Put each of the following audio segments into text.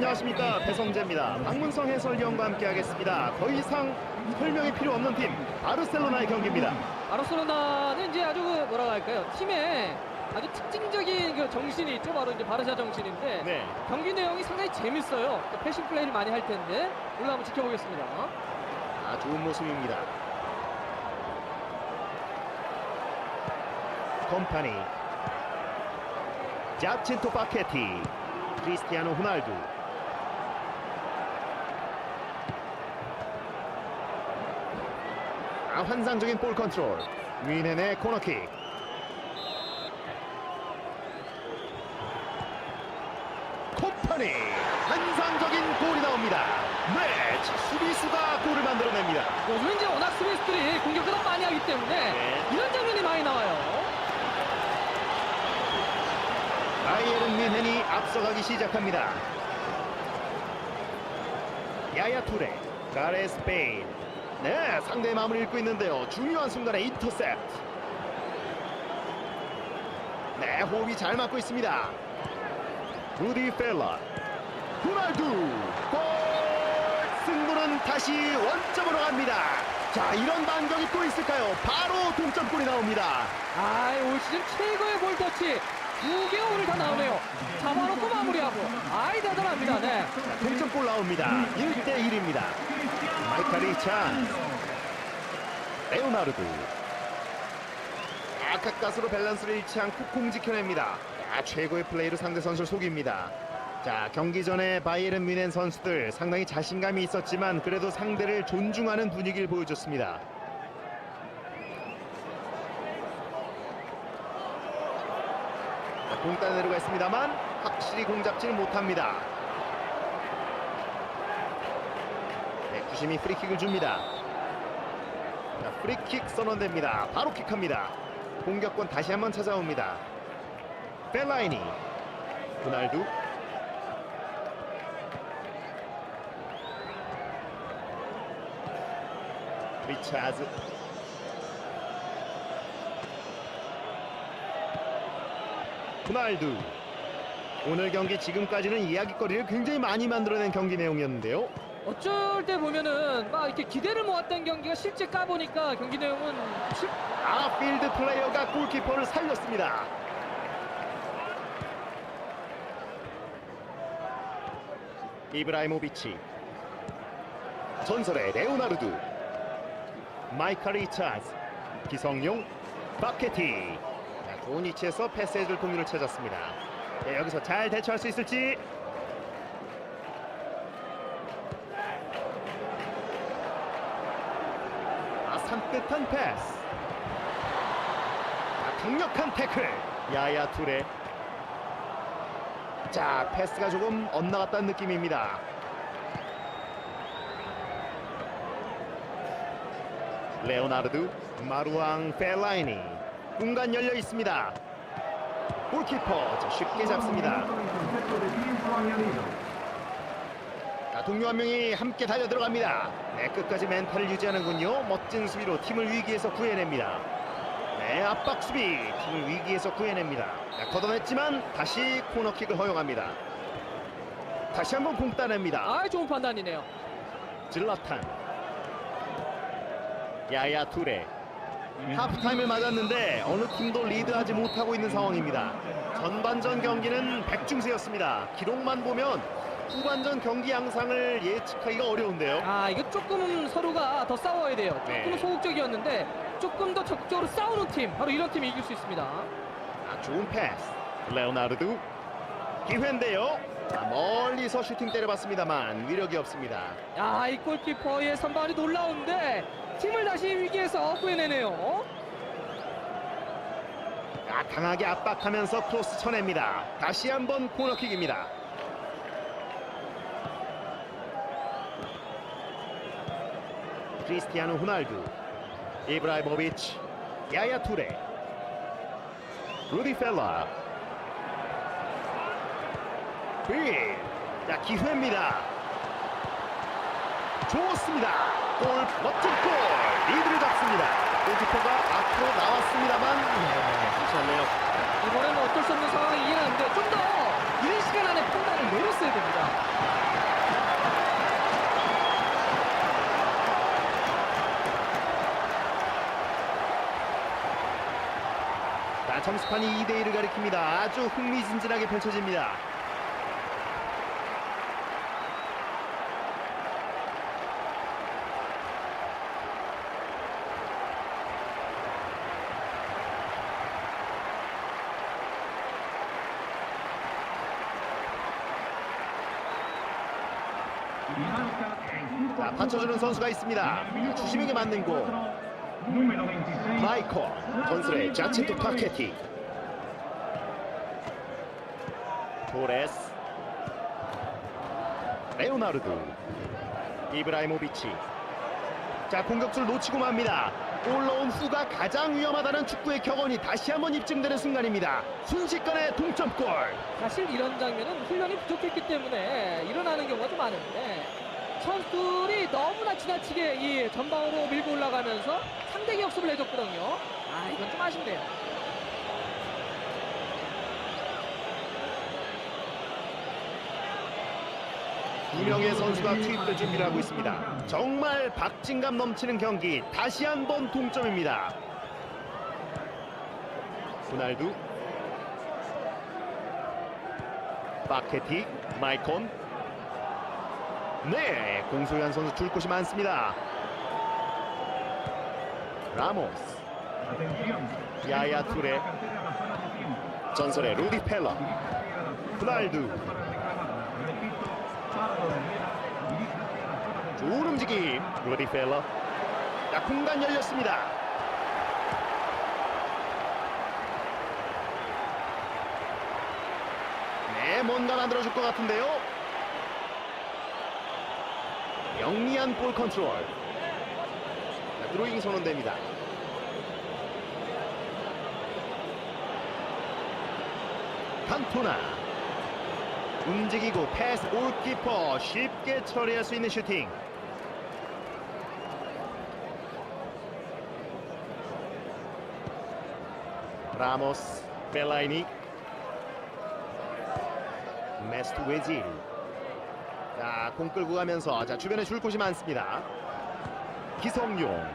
안녕하십니까 배성재입니다. 박문성 해설위원과 함께하겠습니다. 더 이상 설명이 필요 없는 팀 바르셀로나의 경기입니다. 바르셀로나는 이제 아주 그 뭐라고 할까요? 팀에 아주 특징적인 그 정신이 있죠. 바로 이제 바르샤 정신인데 네, 경기 내용이 상당히 재밌어요. 또 패싱 플레이를 많이 할 텐데 오늘 한번 지켜보겠습니다. 아 좋은 모습입니다. 컴파니, 자친토 파케티, 크리스티아노 호날두. 아, 환상적인 볼 컨트롤. 윈헨의 코너킥. 콤파니 환상적인 골이 나옵니다. 네, 수비수가 골을 만들어냅니다. 요즘 이제 워낙 스미스들이 공격을 많이 하기 때문에 네. 이런 장면이 많이 나와요. 바이에른 뮌헨이 앞서가기 시작합니다. 야야 투레, 가레스 베인. 네, 상대의 마음을 읽고 있는데요. 중요한 순간에 인터셉트. 네, 호흡이 잘 맞고 있습니다. 루디 펠라, 호날두, 골! 승부는 다시 원점으로 갑니다. 자, 이런 반격이 또 있을까요? 바로 동점골이 나옵니다. 아, 올 시즌 최고의 볼 터치 두 개가 오늘 다 나오네요. 잡아놓고 마무리 하고 아이 대단합니다. 네. 동점골 나옵니다. 1대 1입니다. 마이카 리찬, 레오나르도. 아, 가까스로 밸런스를 잃지 않고 공 지켜냅니다. 아, 최고의 플레이로 상대 선수를 속입니다. 자, 경기 전에 바이에른 뮌헨 선수들 상당히 자신감이 있었지만 그래도 상대를 존중하는 분위기를 보여줬습니다. 자, 공 따내려가 있습니다만 확실히 공 잡지는 못합니다. 네, 구심이 프리킥을 줍니다. 자, 프리킥 선언됩니다. 바로 킥합니다. 공격권 다시 한번 찾아옵니다. 벨라이니, 호날두, 리차즈, 호날두. 오늘 경기 지금까지는 이야기거리를 굉장히 많이 만들어낸 경기 내용이었는데요. 어쩔 때 보면은 막 이렇게 기대를 모았던 경기가 실제 까보니까 경기 내용은 실... 아 필드 플레이어가 골키퍼를 살렸습니다. 이브라이모비치 전설의 레오나르두 마이카 리차즈 기성용 바케티 자, 좋은 위치에서 패스해줄 공유를 찾았습니다. 네, 여기서 잘 대처할 수 있을지. 아 산뜻한 패스. 아, 강력한 태클. 야야 투레. 자 패스가 조금 엇나갔다는 느낌입니다. 레오나르두 마루앙 펠라이니. 공간 열려 있습니다 골키퍼 자, 쉽게 잡습니다 자, 동료 한 명이 함께 달려 들어갑니다. 네, 끝까지 멘탈을 유지하는군요. 멋진 수비로 팀을 위기에서 구해냅니다. 네, 압박 수비 팀을 위기에서 구해냅니다. 자, 걷어냈지만 다시 코너킥을 허용합니다. 다시 한번 공 따냅니다. 아 좋은 판단이네요. 질라탄, 야야 투레. 하프타임을 맞았는데 어느 팀도 리드하지 못하고 있는 상황입니다. 전반전 경기는 백중세였습니다. 기록만 보면 후반전 경기 양상을 예측하기가 어려운데요. 아 이거 조금 서로가 더 싸워야 돼요. 조금 네. 소극적이었는데 조금 더 적극적으로 싸우는 팀 바로 이런 팀이 이길 수 있습니다. 아, 좋은 패스. 레오나르두 기회인데요. 아, 멀리서 슈팅 때려봤습니다만 위력이 없습니다. 야이 골키퍼의 선방이 놀라운데 팀을 다시 위기에서 구해내네요. 아, 강하게 압박하면서 크로스 쳐냅니다. 다시 한번 코너킥입니다. 크리스티아노 호날두, 이브라이모비치, 야야 투레, 루디 펠라, 빌, 자 기회입니다. 좋습니다. 골 멋진 골. 리드를 잡습니다. 골키퍼가 앞으로 나왔습니다만. 네, 잊지 않네요. 이번에는 어쩔 수 없는 상황이 이해하는데 좀더 이른 시간 안에 판단을 내렸어야 됩니다. 자, 점수판이 2대1을 가리킵니다. 아주 흥미진진하게 펼쳐집니다. 자, 받쳐주는 선수가 있습니다. 주심에게 맞는 공. 마이코 건설의 자체토 파케티. 토레스. 레오나르도. 이브라이모비치. 자 공격수를 놓치고 맙니다. 올라온 후가 가장 위험하다는 축구의 격언이 다시 한번 입증되는 순간입니다. 순식간에 동점골. 사실 이런 장면은 훈련이 부족했기 때문에 일어나는 경우가 좀 많은데 선수들이 너무나 지나치게 이 전방으로 밀고 올라가면서 상대 역습을 해줬거든요. 아 이건 좀 아쉽네요. 두 명의 선수가 투입될 준비를 하고 있습니다. 정말 박진감 넘치는 경기 다시 한 번 동점입니다. 호날두 바케티 마이콘 네 공소현 선수 줄 곳이 많습니다. 라모스. 야야 투레. 전설의 루디 펠러. 호날두 좋은 움직임. 루디 펠러. 자 공간 열렸습니다. 네 뭔가 만들어줄 것 같은데요 영리한 볼 컨트롤. 자, 드로잉 선언됩니다. 칸토나. 움직이고 패스 골키퍼 쉽게 처리할 수 있는 슈팅. 라모스 벨라이니. 메스트 웨질 자 공 끌고 가면서 자 주변에 줄 곳이 많습니다 기성용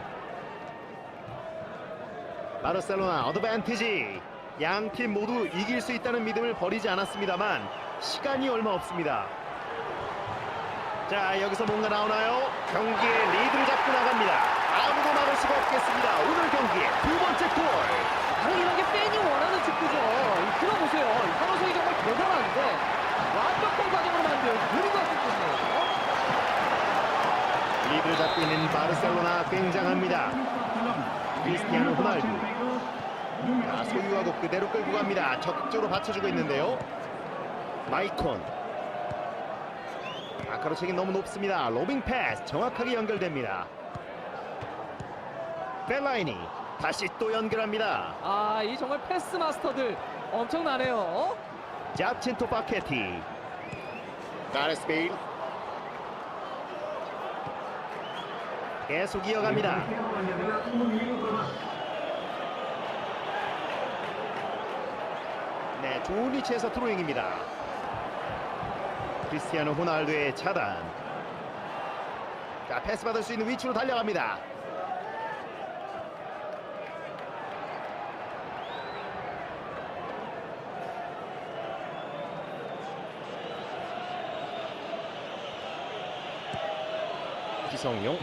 바르셀로나 어드밴티지 양 팀 모두 이길 수 있다는 믿음을 버리지 않았습니다만 시간이 얼마 없습니다. 자 여기서 뭔가 나오나요? 경기의 리드를 잡고 나갑니다. 아무도 막을 수가 없겠습니다. 오늘 경기의 두 번째 골. 바로 이런 게 팬이 원하는 축구죠. 이 들어보세요. 이 선호석이 정말 대단한데 완벽한 과정으로 만든 그림 같은 골이에요. 리드를 잡고 있는 바르셀로나 굉장합니다. 크리스티아노 호날두. 자, 소유하고 그대로 끌고 갑니다. 적극적으로 받쳐주고 있는데요. 마이콘. 아카로책이 너무 높습니다. 로빙 패스 정확하게 연결됩니다. 벨라이니 다시 또 연결합니다. 아, 이 정말 패스 마스터들 엄청나네요. 자친토 파케티. 가레스 베일. 계속 이어갑니다. 네, 좋은 위치에서 트로잉입니다. 크리스티아노 호날두의 차단. 자, 패스 받을 수 있는 위치로 달려갑니다. 기성용,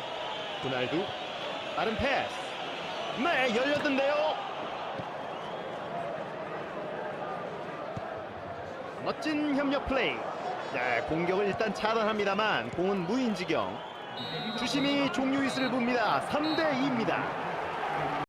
호날두, 빠른 패스. 네, 열렸는데요. 멋진 협력 플레이. 네, 공격을 일단 차단합니다만 공은 무인지경. 주심이 종료 휘슬을 붑니다. 3대 2입니다.